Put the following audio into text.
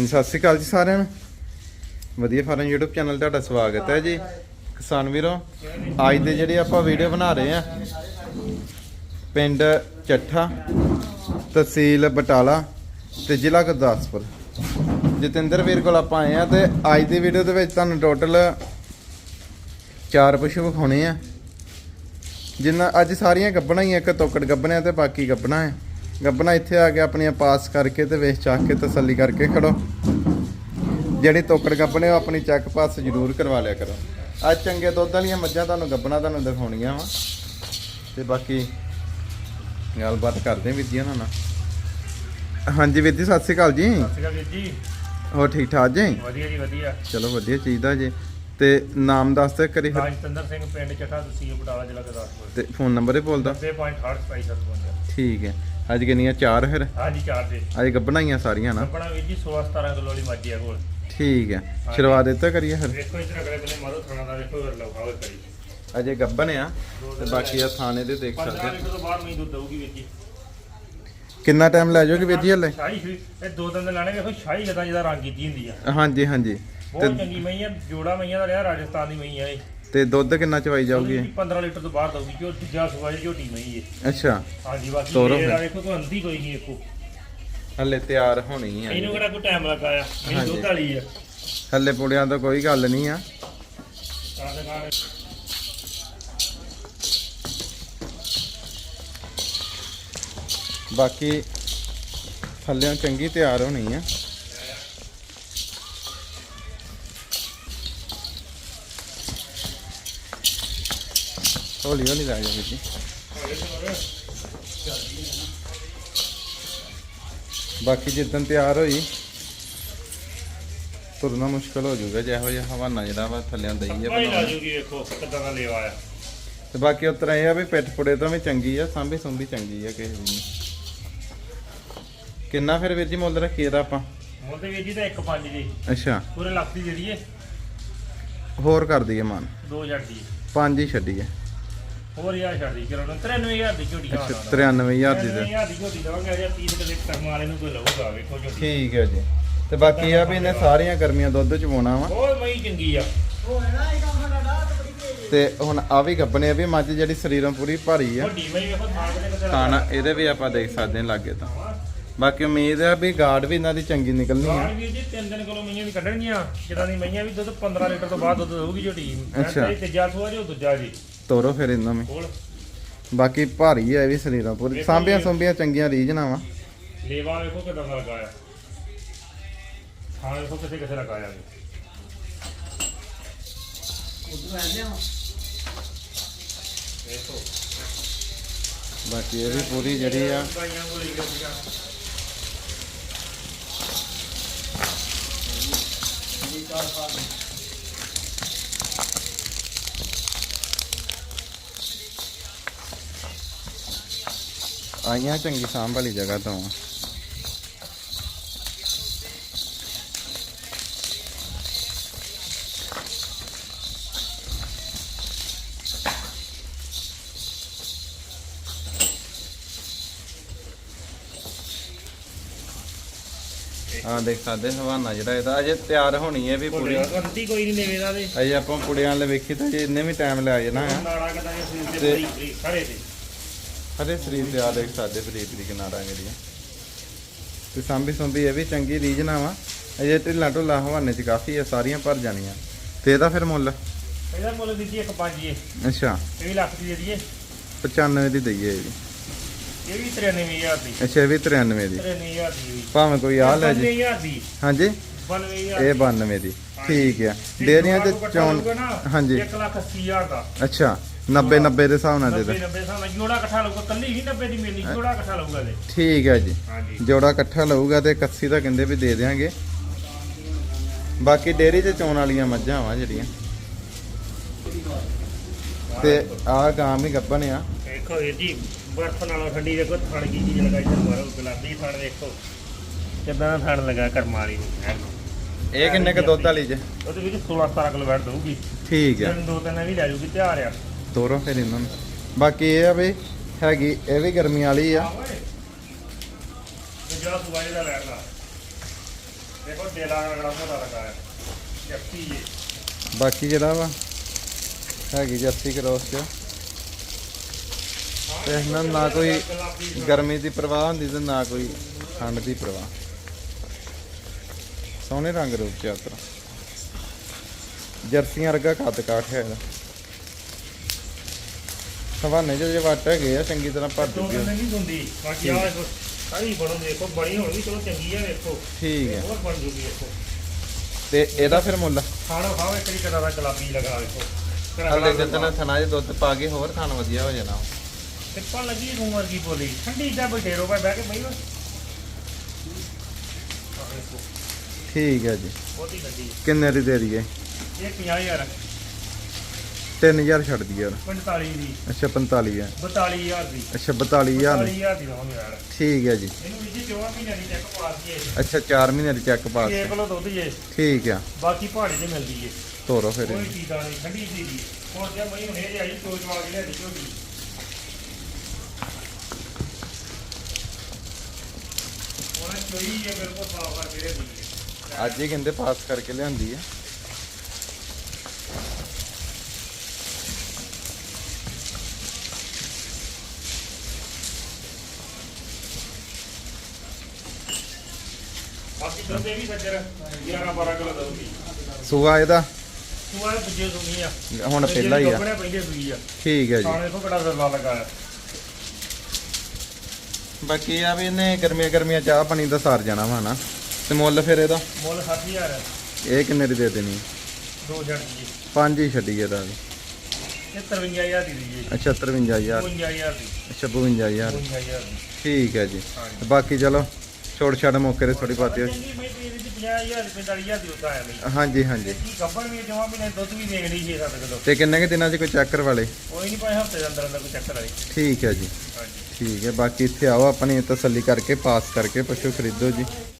ਹਾਂਜੀ ਸਤਿ ਸ਼੍ਰੀ ਅਕਾਲ ਜੀ ਸਾਰਿਆਂ ਨੂੰ। ਵਧੀਆ ਫਾਰਮ YouTube ਚੈਨਲ ਤੁਹਾਡਾ ਸਵਾਗਤ ਹੈ ਜੀ। ਕਿਸਾਨ ਵੀਰੋ ਅੱਜ ਦੇ ਜਿਹੜੇ ਆਪਾਂ ਵੀਡੀਓ ਬਣਾ ਰਹੇ ਆ ਪਿੰਡ ਚੱਠਾ ਤਹਿਸੀਲ ਬਟਾਲਾ ਤੇ ਜ਼ਿਲ੍ਹਾ ਗੁਰਦਾਸਪੁਰ। ਜਤਿੰਦਰ ਵੀਰ ਕੋਲ ਆਪਾਂ ਆਏ ਆ ਤੇ ਅੱਜ ਦੀ ਵੀਡੀਓ ਦੇ ਵਿੱਚ ਤੁਹਾਨੂੰ ਟੋਟਲ ਚਾਰ ਪਸ਼ੂ ਵਿਖਾਉਣੇ ਆ। ਜਿੰਨਾ ਅੱਜ ਸਾਰੀਆਂ ਗੱਬਣਾ ਹੀ ਆ, ਇੱਕ ਤੋਕੜ ਗੱਬਣਾ ਤੇ ਬਾਕੀ ਗੱਬਣਾ ਹੈ ਗੱਬਣਾ ਇੱਥੇ ਆ ਕੇ ਆਪਣੀਆਂ ਪਾਸ ਕਰਕੇ ਤੇ ਵੇਚ ਚਾਕ ਕੇ ਤਸੱਲੀ ਕਰਕੇ ਖੜੋ। ਜਿਹੜੀ ਤੋਕੜ ਗੱਬਣੇ ਉਹ ਆਪਣੀ ਚੱਕ ਪਾਸ ਜ਼ਰੂਰ ਕਰਵਾ ਲਿਆ ਕਰੋ। ਅੱਜ ਚੰਗੇ ਦੁੱਧ ਵਾਲੀਆਂ ਮੱਝਾਂ ਤੁਹਾਨੂੰ ਗੱਬਣਾ ਤੁਹਾਨੂੰ ਦਿਖਾਉਣੀਆਂ ਵਾ। ਤੇ ਬਾਕੀ ਗੱਲਬਾਤ ਕਰਦੇ ਵੀਰ ਜੀ ਉਹਨਾਂ ਨਾਲ। ਹਾਂਜੀ ਵੀਰ ਜੀ ਸਤਿ ਸ਼੍ਰੀ ਅਕਾਲ ਜੀ। ਸਤਿ ਸ਼੍ਰੀ ਅਕਾਲ ਵੀਰ ਜੀ। ਹੋਰ ਠੀਕ ਠਾਕ ਜੀ? ਵਧੀਆ ਜੀ ਵਧੀਆ। ਚਲੋ ਵਧੀਆ ਚਾਹੀਦਾ ਜੀ। ਤੇ ਨਾਮ ਦੱਸ ਦੇ ਕਰੀ ਰਾਜਤੰਦਰ ਸਿੰਘ ਪਿੰਡ ਚੱਠਾ ਤਸੀਲ ਬਟਾਲਾ ਜ਼ਿਲ੍ਹਾ ਗੁਰਦਾਸਪੁਰ। ਤੇ ਫੋਨ ਨੰਬਰ ਹੀ ਬੋਲਦਾ 90.68 ਠੀਕ ਹੈ। ਅੱਜ ਕਿੰਨੀਆਂ? ਚਾਰ ਫਿਰ? ਹਾਂਜੀ ਚਾਰ ਦੇ ਅੱਜ ਗੱਬਣਾਈਆਂ ਸਾਰੀਆਂ ਨਾ? ਆਪਣਾ ਵੀਰ ਜੀ 16 17 ਕਿਲੋ ਵਾਲੀ ਮੱਝ ਆ ਕੋਲ। ਠੀਕ ਹੈ ਸ਼ੁਰੂਆਤ ਇੱਥੇ ਕਰੀਏ ਫਿਰ? ਵੇਖੋ ਇਧਰ ਅਗਲੇ ਬੰਨੇ ਮਾਰੋ ਥਣਾ ਦਾ ਵੇਖੋ ਫਿਰ ਲਗਾਓ ਕਰੀ ਅਜੇ ਗੱਬਣ ਆ ਤੇ ਬਾਕੀ ਆ ਥਾਣੇ ਦੇ ਦੇਖ 15 ਸਕਦੇ। ਲੀਟਰ ਤੋਂ ਬਾਹਰ ਨਹੀਂ ਦੁੱਧ ਦਊਗੀ ਵੀਰ ਜੀ। ਕਿੰਨਾ ਟਾਈਮ ਲੈ ਜਾਓਗੇ ਵੀਰ ਜੀ ਹਲੇ? ਸ਼ਾਹੀ ਇਹ ਦੋ ਦਿਨ ਦੇ ਲਾਣੇ ਵੇਖੋ ਸ਼ਾਹੀ ਜਦਾ ਜਿਹਦਾ ਰੰਗ ਕੀਤੀ ਹੁੰਦੀ ਆ। ਹਾਂਜੀ ਹਾਂਜੀ। ਬਹੁਤ ਚੰਗੀ ਮਈ ਆ ਜੋੜਾ ਮਈਆਂ ਦਾ ਰਿਹਾ ਰਾਜਸਥਾਨ ਦੀ ਮਈ ਆ ਇਹ। ਤੇ ਦੁੱਧ ਕਿੰਨਾ ਚਵਾਈ ਜਾਊਗੀ? ਉਹਦੀ 15 ਲੀਟਰ ਤੋਂ ਬਾਹਰ ਦਊਗੀ ਜੋ ਦੂਜਾ ਸੂਆ ਜੀ ਝੋਟੀ ਮਈ ਹੈ। ਅੱਛਾ। ਹਾਂਜੀ ਬਾਕੀ ਤੋਰੋ ਇਹ ਫਿਰ। ਵੇਖੋ ਕੋਈ ਅੰਦੀ ਕੋਈ ਨਹੀਂ ਵੇਖੋ ਹਲੇ ਤਿਆਰ ਹੋਣੀ ਆ ਇਹਨੂੰ ਕਿਹੜਾ ਕੋਈ ਟਾਈਮ ਲੱਗਾ ਆ ਇਹ ਹਾਂਜੀ। ਦੁੱਧ ਵਾਲੀ ਆ ਹਲੇ ਪੁੜਿਆਂ ਤੋਂ ਕੋਈ ਗੱਲ ਨਹੀਂ ਆ। ਨਾਲ। ਬਾਕੀ ਥੱਲਿਓਂ ਚੰਗੀ ਤਿਆਰ ਹੋਣੀ ਆ। ਹੌਲੀ ਹੌਲੀ ਲੈ ਜਾ ਜੀ। ਬਾਕੀ ਜਿੱਦਣ ਤਿਆਰ ਹੋਈ ਤੁਰਨਾ ਮੁਸ਼ਕਲ ਹੋ ਜਾਊਗਾ ਜਿਹੋ ਜਿਹਾ ਹਵਾਨਾ ਜਿਹੜਾ ਵਾ ਥੱਲਿਆਂ ਦਈ ਆ ਭਾਈ ਲਾ ਬਣਾਉਣਾ ਜੂਗੀ ਵੇਖੋ ਕਿੱਦਾਂ ਦਾ ਲੇਵਾ ਆ। ਤੇ ਬਾਕੀ ਉਤਰਾ ਇਹ ਆ ਵੀ ਪਿੱਠ ਪੁੜੇ ਤੋਂ ਵੀ ਚੰਗੀ ਆ ਸਾਂਭੀ ਸੁੰਭੀ ਚੰਗੀ ਆ ਕਿਸੇ ਦੀ। ਕਿੰਨਾ ਫਿਰ ਵੀਰ ਜੀ ਮੁੱਲ ਰੱਖੀਏ ਦਾ ਆਪਾਂ? ਮੁੱਲ ਤੇ ਵੀਰ ਜੀ ਤਾਂ 1.5 ਜੀ। ਅੱਛਾ। ਪੂਰੇ ਲੱਖ ਦੀ ਦੇ ਦਈਏ ਹੋਰ ਕਰ ਦਈਏ ਮਾਨ। 2000 ਦੀ। ਪੰਜ ਹੀ ਛੱਡੀਏ। ਹੋਰ ਯਾਰ ਛੱਡ ਚਲੋ 93000 ਦੀ ਝੋਟੀ ਅੱਛਾ 93000 ਦੀ ਦੇ 93000 ਦੀ ਝੋਟੀ ਦਵਾਂਗੇ ਅਜੇ 30 ਕਿਲੇ ਕਰਮ ਵਾਲੇ ਨੂੰ ਕੋਈ ਲਊਗਾ ਵੇਖੋ ਝੋਟੀ। ਠੀਕ ਹੈ ਜੀ। ਤੇ ਬਾਕੀ ਆ ਵੀ ਇਹਨੇ ਸਾਰੀਆਂ ਗਰਮੀਆਂ ਦੁੱਧ ਚ ਪਾਉਣਾ ਵਾ। ਬਹੁਤ ਮਈ ਚੰਗੀ ਆ। ਤੇ ਹੁਣ ਆ ਵੀ ਗੱਬਣੇ ਆ ਵੀ ਮੱਝ ਜਿਹੜੀ ਸਰੀਰੋਂ ਪੂਰੀ ਭਾਰੀ ਆ। ਵੱਡੀ ਮਈ ਵੇਖੋ ਥਾਂ ਕਿਤੇ ਕਿਤੇ ਖਾਣਾ ਇਹਦੇ ਵੀ ਆਪਾਂ ਦੇਖ ਸਕਦੇ ਹਾਂ ਲਾਗੇ ਤਾਂ। ਬਾਕੀ ਉਮੀਦ ਹੈ ਵੀ ਗਾਰਡ ਵੀ ਇਹਨਾਂ ਦੀ ਚੰਗੀ ਨਿਕਲਣੀ ਆ। ਗਾਂ ਵੀਰ ਜੀ ਤਿੰਨ ਦਿਨ ਕੋਲੋਂ ਮਈਆਂ ਵੀ ਕੱਢਣਗੀਆਂ। ਜਿੱਦਾਂ ਦੀ ਮਈਆਂ ਵੀ ਦੁੱਧ 15 ਲੀਟਰ ਤੋਂ ਬਾਅਦ ਦੁੱਧ ਦਊਗੀ ਝੋਟੀ। ਅੱਛਾ। ਤੇ ਤੀਜਾ ਸੂਆ ਜੋ ਦੂਜਾ ਜੀ। ਤੋਰੋ ਫਿਰ ਇਹਨਾਂ ਵੀ ਕੋਲ ਬਾਕੀ ਭਾਰੀ ਹੈ ਇਹ ਵੀ ਸਰੀਰਾਂ ਪੂਰੀ। ਸਾਂਭੀਆਂ ਸੁੰਭੀਆਂ ਚੰਗੀਆਂ ਰੀਝਣਾ ਵਾ। ਲੇਵਾ ਵੇਖੋ ਕਿਦਾਂ ਦਾ ਲਗਾਇਆ। ਥਾਂ ਵੇਖੋ ਕਿੱਥੇ ਕਿੱਥੇ ਲਗਾਇਆ ਜੀ। ਵੇਖੋ ਬਾਕੀ ਇਹ ਵੀ ਪੂਰੀ ਜਿਹੜੀ ਆ। ਬਾਈਆਂ ਕੋਲ ਆਈਆਂ ਚੰਗੀ ਸਾਂਭ ਵਾਲੀ ਜਗ੍ਹਾ ਤੋਂ। ਆ। ਦੇਖ ਸਕਦੇ ਹਵਾਨਾ ਜਿਹੜਾ ਇਹਦਾ ਅਜੇ ਤਿਆਰ ਹੋਣੀ ਹੈ ਵੀ ਪੂਰੀ। ਅੰਤੀ ਕੋਈ ਨਹੀਂ ਦੇਵੇਦਾ ਦੇ ਅਜੇ ਆਪਾਂ ਕੁੜੀਆਂ ਵਾਲੇ ਵੇਖੀ ਤਾਂ ਜੇ ਇੰਨੇ ਵੀ ਟਾਈਮ ਲੈ ਜਾਣਾ ਨਾੜਾ ਕਦਾਂ ਸਰੀਰ ਤੇ- ਖੜੇ ਤੇ। ਹਰੇ ਸਰੀਰ ਤੇ ਆ ਦੇਖ ਸਾਡੇ ਬਰੀਕ ਬਰੀਕ ਨਾੜਾਂ ਜਿਹੜੀਆਂ। ਤੇ ਸਾਂਭੀ ਸੁੰਭੀ ਇਹ ਵੀ ਚੰਗੀ ਰੀਜਨਾ ਵਾ। ਅਜੇ ਢਿੱਲਾ ਢੁੱਲਾ ਹਵਾਨੇ ਚ ਕਾਫੀ ਆ ਸਾਰੀਆਂ ਭਰ ਜਾਣੀਆਂ। ਤੇ ਇਹਦਾ ਫਿਰ ਮੁੱਲ? ਇਹਦਾ ਮੁੱਲ ਦਿੱਤੀ ਇੱਕ ਪੰਜ ਏ। ਅੱਛਾ। ਇਹ ਵੀ ਲੱਖ ਦੀ ਦੇ ਦਈਏ 95 ਦੀ ਦਈਏ ਇਹ ਵੀ। ਇਹ ਵੀ 93000 ਦੀ। ਅੱਛਾ ਇਹ ਵੀ 93 ਦੀ। 93000 ਦੀ ਭਾਵੇਂ ਕੋਈ ਆ ਲੈ ਜੀ। 92000 ਦੀ। ਹਾਂਜੀ? 92000 ਇਹ 92 ਦੀ। ਠੀਕ ਆ। ਡੇਰੀਆਂ ਚ ਚੌਣ ਹਾਂਜੀ। 1 ਲੱਖ 80000 ਦਾ। ਅੱਛਾ। 90 90 ਦੇ ਹਿਸਾਬ ਨਾਲ ਦੇ 90 ਦੇ। 90 ਸਾਲ ਜੋੜਾ ਇਕੱਠਾ ਲਊਗਾ ਕੱਲੀ ਹੀ 90 ਦੀ ਮਿਲਣੀ ਜੋੜਾ ਇਕੱਠਾ ਲਊਗਾ ਦੇ ਠੀਕ ਹੈ ਜੀ। ਹਾਂਜੀ। ਜੋੜਾ ਇਕੱਠਾ ਲਊਗਾ ਤੇ 81 ਦਾ ਕਹਿੰਦੇ ਵੀ ਦੇ ਦੇਾਂਗੇ ਬਾਕੀ ਡੇਰੀ ਤੇ ਚੋਣ ਵਾਲੀਆਂ ਮੱਝਾਂ ਵਾ ਜਿਹੜੀਆਂ। ਤੇ ਆਹ ਗਾਂ ਵੀ ਗੱਬਣ ਆ। ਦੇਖੋ ਇਹ ਜੀ ਬਰਫ ਨਾਲੋਂ ਠੰਡੀ ਦੇਖੋ ਥਣ ਕੀ ਚੀਜ਼ ਲਗਾਈ ਤੇ ਮਾਰੋ ਗੁਲਾਬੀ ਥਣ ਦੇਖੋ। ਕਿਦਾਂ ਥਣ ਲਗਾ ਨੂੰ ਐਨ। ਇਹ ਕਿੰਨੇ ਕ ਦੁੱਧ ਵਾਲੀ ਜੇ ਉਹਦੇ ਵਿੱਚ 16 17 ਕਿਲੋ ਬੈਠ ਦਊਗੀ। ਠੀਕ ਦਿਨ ਦੋ ਤਿੰਨ ਵੀ ਲੈ ਜੂਗੀ ਤਿਆਰ ਆ। ਤੋਰੋ ਫਿਰ ਇਹਨਾਂ ਨੂੰ। ਬਾਕੀ ਇਹ ਆ ਵੀ ਹੈਗੀ ਇਹ ਵੀ ਗਰਮੀ ਵਾਲੀ ਆ। ਤੇ ਜਿਹੜਾ ਸੁਆਜੇ ਦਾ ਲੈਣਾ ਦੇਖੋ ਦੇਲਾ ਰਗੜਾ ਮੋਟਾ ਲਗਾ ਹੈ ਜੱਫੀ ਇਹ ਬਾਕੀ ਜਿਹੜਾ ਵਾ ਹੈਗੀ ਜਰਸੀ ਕ੍ਰੋਸ ਚ। ਤੇ ਇਹਨਾਂ ਨੂੰ ਨਾ ਕੋਈ ਗਰਮੀ ਦੀ ਪ੍ਰਵਾਹ ਹੁੰਦੀ ਤੇ ਨਾ ਕੋਈ ਠੰਡ ਦੀ ਪ੍ਰਵਾਹ। ਸੋਹਣੇ ਰੰਗ ਰੂਪ ਚ ਆਤਰਾ ਜਰਸੀਆਂ ਵਰਗਾ ਕੱਦ ਕਾਠ ਹੈ ਇਹਦਾ। ਹਵਾਨੇ ਚ ਜੇ ਵੱਟ ਹੈਗੇ ਆ ਚੰਗੀ ਤਰ੍ਹਾਂ ਭਰ ਦੋ ਕੰਨੇ ਨਹੀਂ ਹੁੰਦੀ। ਬਾਕੀ ਆ ਸਾਰੀ ਬਣੋ ਦੇਖੋ ਬਣੀ ਹੋਣੀ ਚਲੋ ਚੰਗੀ ਆ ਵੇਖੋ। ਠੀਕ ਹੈ ਹੋਰ ਬਣ ਜੂਗੀ ਦੇਖੋ ਤੇ ਇਹਦਾ ਫਿਰ ਮੁੱਲ? ਖਾਣਾ ਖਾਓ ਇੱਕ ਤਰੀਕੇ ਦਾ ਗੁਲਾਬੀ ਲਗਾ ਵੇਖੋ। ਹਲੇ ਜਦੋਂ ਥਣਾ 'ਚ ਦੁੱਧ ਪਾ ਕੇ ਹੋਰ ਖਾਣ ਵਧੀਆ ਹੋ ਜਾਣਾ। ਟਿੱਪਾ ਲੱਗੀ ਨੂੰ ਵਰਗੀ ਬੋਲੀ। ਠੰਡੀ ਜਾ ਬੈਠੇ ਰੋ ਬਹਿ ਕੇ ਬਈ ਠੀਕ ਹੈ ਜੀ। ਬਹੁਤੀ ਗੱਡੀ। ਕਿੰਨੇ ਦੀ ਦੇ ਦਈਏ? ਇਹ 50000 3000 ਛੱਡ ਦਈਏ ਯਾਰ। 45 ਦੀ। ਅੱਛਾ 45 ਹੈ 42000 ਦੀ। ਅੱਛਾ 42000 ਦੀ। 42000 ਦੀ ਯਾਰ। ਠੀਕ ਹੈ ਜੀ। ਇਹਨੂੰ ਵੀ ਜੀ ਚੋਆ ਮਹੀਨੇ ਦੀ ਚੈੱਕ ਪਾ ਦਈਏ। ਅੱਛਾ 4 ਮਹੀਨੇ ਦੀ ਚੈੱਕ ਪਾਸ 6 ਕਿਲੋ ਦੁੱਧ ਜੇ। ਠੀਕ ਆ। ਬਾਕੀ ਪਹਾੜੀ ਤੇ ਮਿਲਦੀ ਏ ਤੋਰੋ ਫਿਰ ਕੋਈ। ਚੀਜ਼ ਨਹੀਂ ਠੰਡੀ ਚੀਜ਼ ਦੀ। ਹੁਣ ਜੇ ਮਈ ਹੁਣੇ ਜੇ ਆਈ ਚੋਚ ਵਾ ਕੇ ਕਰਕੇ ਲਿਆਦੀ ਏ ਅੱਜ ਹੀ ਕਹਿੰਦੇ ਪਾਸ ਕਰਕੇ ਲਿਆਂਦੀ ਹੈ ਬਾਕੀ ਦੁੱਧ ਇਹ ਵੀ ਸੱਜਰ 11 12 ਕਿਲੋ ਦਊਗੀ ਸੂਆ ਇਹਦਾ? ਤੂੰ ਆ। ਦੂਜੇ ਸੁਣੀ ਆ। ਹੁਣ ਪਹਿਲਾ ਹੀ ਆ। ਸੂਈ ਠੀਕ ਹੈ ਜੀ। ਤੋਂ ਕਿਹੜਾ ਹੈ ਬਾਕੀ ਆ ਵੀ ਇਹਨੇ ਗਰਮੀਆਂ ਗਰਮੀਆਂ ਚਾਹ ਪਾਣੀ ਦਾ ਸਾਰ ਜਾਣਾ ਵਾ ਨਾ। ਤੇ ਮੁੱਲ ਫਿਰ ਇਹਦਾ? ਮੁੱਲ 60000 ਇਹ ਕਿੰਨੇ ਦੀ ਦੇ ਦੇਣੀ? ਦੋ ਜਣ ਦੀ। ਪੰਜ ਹੀ ਛੱਡੀ ਇਹਦਾ। ਵੀ। ਇਹ 53000 ਦੀ ਦੀ ਅੱਛਾ 53000 55000 ਦੀ। ਅੱਛਾ 52000 55000 ਦੀ। ਠੀਕ ਹੈ ਜੀ। ਬਾਕੀ ਚਲੋ। ਛੋੜ ਛਾੜ ਮੌਕੇ ਤੇ ਥੋੜੀ ਬਾਤੀ ਚੰਗੀ ਮੈਂ ਤੇ ਇਹਦੇ 50000 45000 ਦੀ ਉਦਾਂ ਆਇਆ ਬਈ। ਹਾਂਜੀ ਹਾਂਜੀ। ਕੀ ਗੱਬੜ ਵੀ ਜਮਾ ਵੀ ਨੇ ਦੁੱਧ ਵੀ ਦੇਖ ਲਈ 6-7 ਕਿਲੋ। ਤੇ ਕਿੰਨੇ ਕੁ ਦਿਨਾਂ 'ਚ ਕੋਈ ਚੱਕਰ ਵਾਲੇ? ਕੋਈ ਨਹੀਂ ਭਾਵੇਂ ਹਫ਼ਤੇ ਦੇ ਅੰਦਰ ਅੰਦਰ ਕੋਈ ਚੱਕਰ ਆਏ ਠੀਕ ਹੈ ਜੀ। ਹਾਂਜੀ। ਠੀਕ ਹੈ ਬਾਕੀ ਇੱਥੇ ਆਓ ਆਪਣੀ ਤਸੱਲੀ ਕਰਕੇ ਪਾਸ ਕਰਕੇ ਪਸ਼ੂ ਖਰੀਦੋ ਜੀ।